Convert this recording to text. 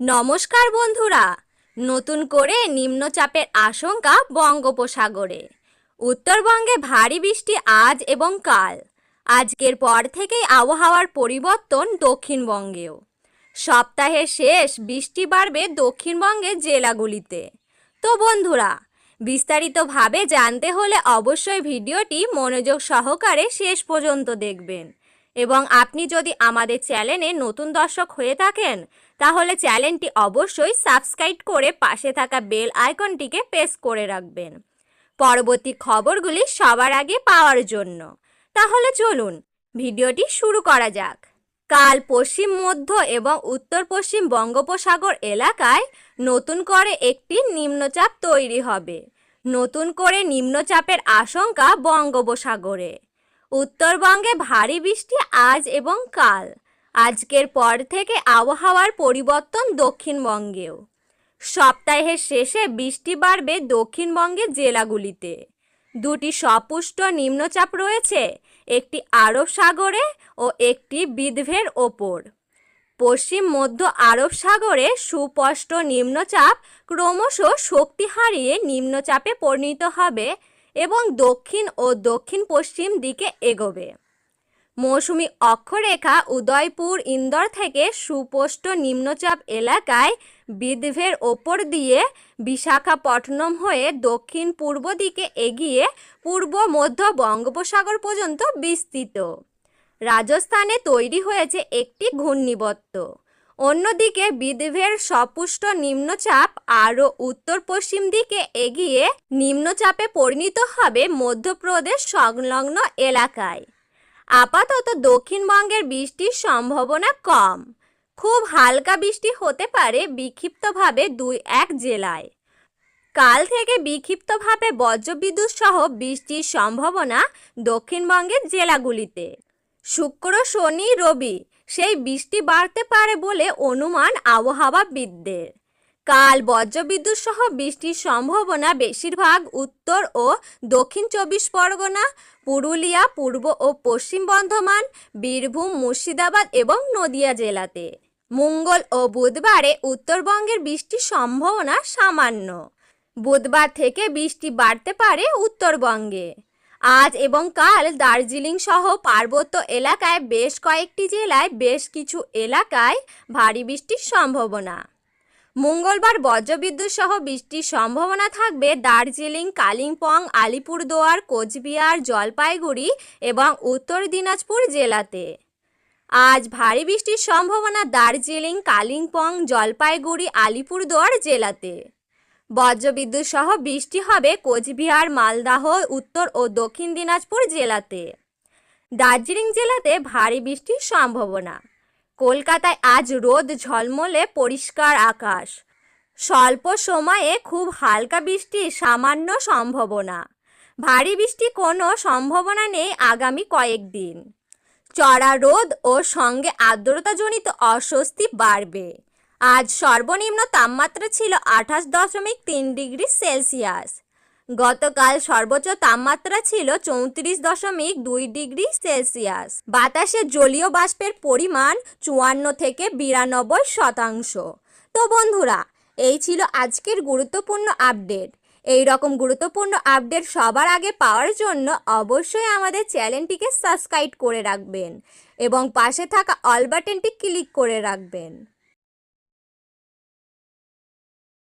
নমস্কার বন্ধুরা। নতুন করে নিম্নচাপের আশঙ্কা বঙ্গোপসাগরে। উত্তরবঙ্গে ভারী বৃষ্টি আজ এবং কাল। আজকের পর থেকেই আবহাওয়ার পরিবর্তন দক্ষিণবঙ্গেও। সপ্তাহের শেষ বৃষ্টি বাড়বে দক্ষিণবঙ্গের জেলাগুলিতে। তো বন্ধুরা, বিস্তারিতভাবে জানতে হলে অবশ্যই ভিডিওটি মনোযোগ সহকারে শেষ পর্যন্ত দেখবেন। এবং আপনি যদি আমাদের চ্যানেলে নতুন দর্শক হয়ে থাকেন, তাহলে চ্যানেলটি অবশ্যই সাবস্ক্রাইব করে পাশে থাকা বেল আইকনটিকে প্রেস করে রাখবেন। পরবর্তী খবরগুলি সবার আগে পাওয়ার জন্য। তাহলে চলুন, ভিডিওটি শুরু করা যাক। কাল পশ্চিম, মধ্য এবং উত্তর পশ্চিম বঙ্গোপসাগর এলাকায় নতুন করে একটি নিম্নচাপ তৈরি হবে। নতুন করে নিম্নচাপের আশঙ্কা বঙ্গোপসাগরে। উত্তরবঙ্গে ভারী বৃষ্টি আজ এবং কাল। আজকের পর থেকে আবহাওয়ার পরিবর্তন দক্ষিণবঙ্গেও। সপ্তাহের শেষে বৃষ্টি বাড়বে দক্ষিণবঙ্গের জেলাগুলিতে। দুটি সপুষ্ট নিম্নচাপ রয়েছে, একটি আরব সাগরে ও একটি বিদভের ওপর। পশ্চিম মধ্য আরব সাগরে সুস্পষ্ট নিম্নচাপ ক্রমশ শক্তি হারিয়ে নিম্নচাপে পরিণত হবে এবং দক্ষিণ ও দক্ষিণ পশ্চিম দিকে এগোবে। মৌসুমি অক্ষরেখা উদয়পুর ইন্দোর থেকে সুস্পষ্ট নিম্নচাপ এলাকায় বিদভের ওপর দিয়ে বিশাখাপট্টনম হয়ে দক্ষিণ পূর্ব দিকে এগিয়ে পূর্ব মধ্য বঙ্গোপসাগর পর্যন্ত বিস্তৃত। রাজস্থানে তৈরি হয়েছে একটি ঘূর্ণিবত্ত অন্যদিকে বিদভের সপুষ্ট নিম্নচাপ আরও উত্তর পশ্চিম দিকে এগিয়ে নিম্নচাপে পরিণত হবে মধ্যপ্রদেশ সংলগ্ন এলাকায়। আপাতত দক্ষিণবঙ্গের বৃষ্টির সম্ভাবনা কম। খুব হালকা বৃষ্টি হতে পারে বিক্ষিপ্তভাবে দুই এক জেলায়। কাল থেকে বিক্ষিপ্তভাবে বজ্রবিদ্যুৎ সহ বৃষ্টির সম্ভাবনা দক্ষিণবঙ্গের জেলাগুলিতে। শুক্র, শনি, রবি সেই বৃষ্টি বাড়তে পারে বলে অনুমান আবহাওয়াবিদদের। কাল বজ্রবিদ্যুৎ সহ বৃষ্টির সম্ভাবনা বেশিরভাগ উত্তর ও দক্ষিণ চব্বিশ পরগনা, পুরুলিয়া, পূর্ব ও পশ্চিম বর্ধমান, বীরভূম, মুর্শিদাবাদ এবং নদিয়া জেলাতে। মঙ্গল ও বুধবারে উত্তরবঙ্গের বৃষ্টির সম্ভাবনা সামান্য। বুধবার থেকে বৃষ্টি বাড়তে পারে উত্তরবঙ্গে। আজ এবং কাল দার্জিলিং সহ পার্বত্য এলাকায় বেশ কয়েকটি জেলায় বেশ কিছু এলাকায় ভারী বৃষ্টির সম্ভাবনা। মঙ্গলবার বজ্রবিদ্যুৎ সহ বৃষ্টির সম্ভাবনা থাকবে দার্জিলিং, কালিম্পং, আলিপুরদুয়ার, কোচবিহার, জলপাইগুড়ি এবং উত্তর দিনাজপুর জেলাতে। আজ ভারী বৃষ্টির সম্ভাবনা দার্জিলিং, কালিম্পং, জলপাইগুড়ি, আলিপুরদুয়ার জেলাতে। বজ্রবিদ্যুৎ সহ বৃষ্টি হবে কোচবিহার, মালদাহ, উত্তর ও দক্ষিণ দিনাজপুর জেলাতে। দার্জিলিং জেলাতে ভারী বৃষ্টির সম্ভাবনা। কলকাতায় আজ রোদ ঝলমলে পরিষ্কার আকাশ। স্বল্প সময়ে খুব হালকা বৃষ্টির সামান্য সম্ভাবনা। ভারী বৃষ্টি কোনো সম্ভাবনা নেই আগামী কয়েকদিন চড়া রোদ ও সঙ্গে আর্দ্রতাজনিত অস্বস্তি বাড়বে। আজ সর্বনিম্ন তাপমাত্রা ছিল আঠাশ দশমিক তিন ডিগ্রি সেলসিয়াস। গতকাল সর্বোচ্চ তাপমাত্রা ছিল চৌত্রিশ দশমিক দুই ডিগ্রি সেলসিয়াস। বাতাসে জলীয় বাষ্পের পরিমাণ চুয়ান্ন থেকে বিরানব্বই শতাংশ। তো বন্ধুরা, এই ছিল আজকের গুরুত্বপূর্ণ আপডেট। এই রকম গুরুত্বপূর্ণ আপডেট সবার আগে পাওয়ার জন্য অবশ্যই আমাদের চ্যানেলটিকে সাবস্ক্রাইব করে রাখবেন এবং পাশে থাকা অল বাটনটি ক্লিক করে রাখবেন।